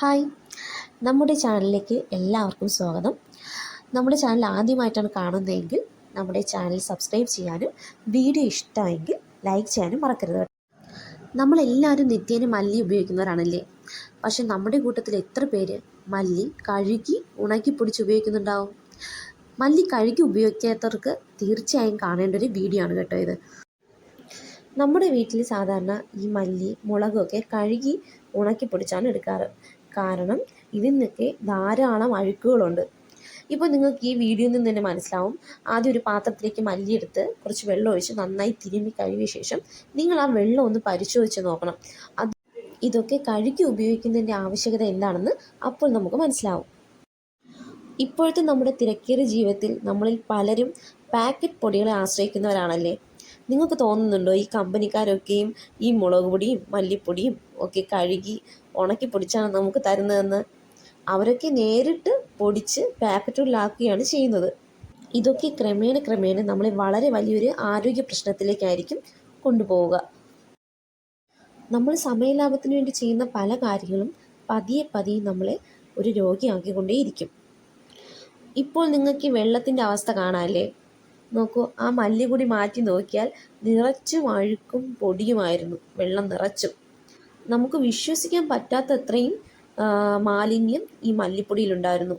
Hi. നമ്മുടെ ചാനലിലേക്ക് എല്ലാവർക്കും സ്വാഗതം. നമ്മുടെ ചാനൽ ആദ്യമായിട്ടാണ് കാണുന്നതെങ്കിൽ നമ്മുടെ ചാനൽ സബ്സ്ക്രൈബ് ചെയ്യാനും വീഡിയോ ഇഷ്ടമായെങ്കിൽ ലൈക്ക് ചെയ്യാനും മറക്കരുത് നമ്മളെല്ലാവരും നിത്യേന മല്ലി ഉപയോഗിക്കുന്നവരാണല്ലേ? പക്ഷെ നമ്മുടെ കൂട്ടത്തിൽ എത്ര പേര് മല്ലി കഴുകി ഉണക്കി പൊടിച്ച് ഉപയോഗിക്കുന്നുണ്ടാവും? മല്ലി കഴുകി ഉപയോഗിക്കാത്തവർക്ക് തീർച്ചയായും കാണേണ്ട ഒരു വീഡിയോ ആണ് കേട്ടോ ഇത്. നമ്മുടെ വീട്ടിൽ സാധാരണ ഈ മല്ലി മുളകൊക്കെ കഴുകി ഉണക്കി പൊടിച്ചാണ് എടുക്കാറ്. കാരണം ഇതിൽ നിന്നൊക്കെ ധാരാളം അഴുക്കുകളുണ്ട്. ഇപ്പോൾ നിങ്ങൾക്ക് ഈ വീഡിയോയിൽ നിന്ന് തന്നെ മനസ്സിലാവും. ആദ്യം ഒരു പാത്രത്തിലേക്ക് മല്ലിയെടുത്ത് കുറച്ച് വെള്ളം ഒഴിച്ച് നന്നായി തിരുമ്മി കഴുകിയ ശേഷം നിങ്ങൾ ആ വെള്ളം ഒന്ന് പരിശോധിച്ച് നോക്കണം. അത് ഇതൊക്കെ കഴുകി ഉപയോഗിക്കുന്നതിന്റെ ആവശ്യകത എന്താണെന്ന് അപ്പോൾ നമുക്ക് മനസ്സിലാവും. ഇപ്പോഴത്തെ നമ്മുടെ തിരക്കേറിയ ജീവിതത്തിൽ നമ്മളിൽ പലരും പാക്കറ്റ് പൊടികളെ ആശ്രയിക്കുന്നവരാണല്ലേ? നിങ്ങൾക്ക് തോന്നുന്നുണ്ടോ ഈ കമ്പനിക്കാരൊക്കെയും ഈ മുളക് പൊടിയും മല്ലിപ്പൊടിയും ഒക്കെ കഴുകി ഉണക്കി പൊടിച്ചാണ് നമുക്ക് തരുന്നതെന്ന്? അവരൊക്കെ നേരിട്ട് പൊടിച്ച് പാക്കറ്റുകളിലാക്കുകയാണ് ചെയ്യുന്നത്. ഇതൊക്കെ ക്രമേണ ക്രമേണ നമ്മളെ വളരെ വലിയൊരു ആരോഗ്യ പ്രശ്നത്തിലേക്കായിരിക്കും കൊണ്ടുപോവുക. നമ്മൾ സമയലാഭത്തിന് വേണ്ടി ചെയ്യുന്ന പല കാര്യങ്ങളും പതിയെ പതിയെ നമ്മളെ ഒരു രോഗിയാക്കിക്കൊണ്ടേയിരിക്കും. ഇപ്പോൾ നിങ്ങൾക്ക് വെള്ളത്തിന്റെ അവസ്ഥ കാണാമല്ലേ നോക്കൂ ആ മല്ലി കൂടി മാറ്റി നോക്കിയാൽ നിറച്ചും അഴുക്കും പൊടിയുമായിരുന്നു. വെള്ളം നിറച്ചും. നമുക്ക് വിശ്വസിക്കാൻ പറ്റാത്തത്രയും മാലിന്യം ഈ മല്ലിപ്പൊടിയിലുണ്ടായിരുന്നു.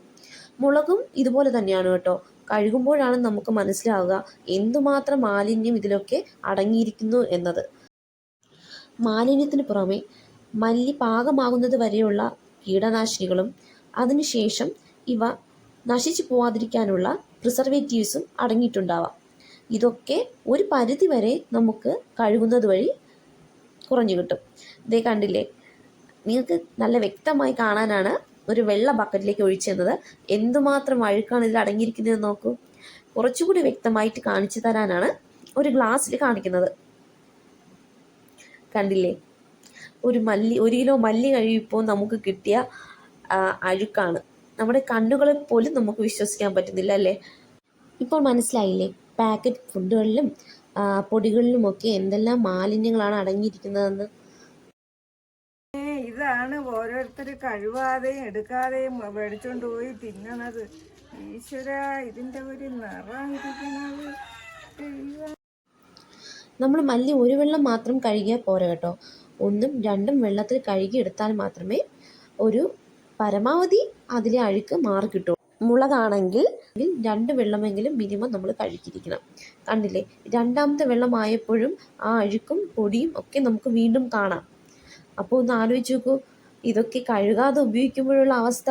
മുളകും ഇതുപോലെ തന്നെയാണ് കേട്ടോ. കഴുകുമ്പോഴാണ് നമുക്ക് മനസ്സിലാവുക എന്തുമാത്രം മാലിന്യം ഇതിലൊക്കെ അടങ്ങിയിരിക്കുന്നു എന്നത്. മാലിന്യത്തിന് പുറമെ മല്ലി പാകമാകുന്നത് വരെയുള്ള കീടനാശിനികളും അതിനുശേഷം ഇവ നശിച്ചു പോവാതിരിക്കാനുള്ള പ്രിസർവേറ്റീവ്സും അടങ്ങിയിട്ടുണ്ടാവാം. ഇതൊക്കെ ഒരു പരിധി വരെ നമുക്ക് കഴുകുന്നത് വഴി കുറഞ്ഞു കിട്ടും. ഇതേ കണ്ടില്ലേ? നിങ്ങൾക്ക് നല്ല വ്യക്തമായി കാണാനാണ് ഒരു വെള്ള ബക്കറ്റിലേക്ക് ഒഴിച്ചെന്നത് എന്തുമാത്രം അഴുക്കാണ് ഇതിൽ അടങ്ങിയിരിക്കുന്നത് നോക്കൂ. കുറച്ചുകൂടി വ്യക്തമായിട്ട് കാണിച്ചു തരാനാണ് ഒരു ഗ്ലാസ്സിൽ കാണിക്കുന്നത്. കണ്ടില്ലേ? ഒരു മല്ലി ഒരു കിലോ മല്ലി കഴിയുമ്പോൾ നമുക്ക് കിട്ടിയ അഴുക്കാണ്. നമ്മുടെ കണ്ണുകളെ പോലും നമുക്ക് വിശ്വസിക്കാൻ പറ്റുന്നില്ല അല്ലേ? ഇപ്പോൾ മനസ്സിലായില്ലേ? പാക്കറ്റ് ഫുഡുകളിലും പൊടികളിലും ഒക്കെ എന്തെല്ലാം മാലിന്യങ്ങളാണ് അടങ്ങിയിരിക്കുന്നതെന്ന്? ഇതാണ് ഓരോരുത്തർ കഴിവാതെയും എടുക്കാതെയും മേടിച്ചോണ്ട് പോയി തിന്നണത്. ഈശ്വര ഇതിന്റെ ഒരു നിറം നമ്മൾ മല്ലി ഒരു വെള്ളം മാത്രം കഴുകിയാൽ പോരാ കേട്ടോ. ഒന്നും രണ്ടും വെള്ളത്തിൽ കഴുകി എടുത്താൽ മാത്രമേ ഒരു പരമാവധി അതിലെ അഴുക്ക് മാറി കിട്ടും. മുളകാണെങ്കിൽ രണ്ട് വെള്ളമെങ്കിലും മിനിമം നമ്മൾ കഴുകിയിരിക്കണം. കണ്ടില്ലേ? രണ്ടാമത്തെ വെള്ളമായപ്പോഴും ആ അഴുക്കും പൊടിയും ഒക്കെ നമുക്ക് വീണ്ടും കാണാം. അപ്പോൾ ഒന്ന് ആലോചിച്ച് നോക്കൂ. ഇതൊക്കെ കഴുകാതെ ഉപയോഗിക്കുമ്പോഴുള്ള അവസ്ഥ.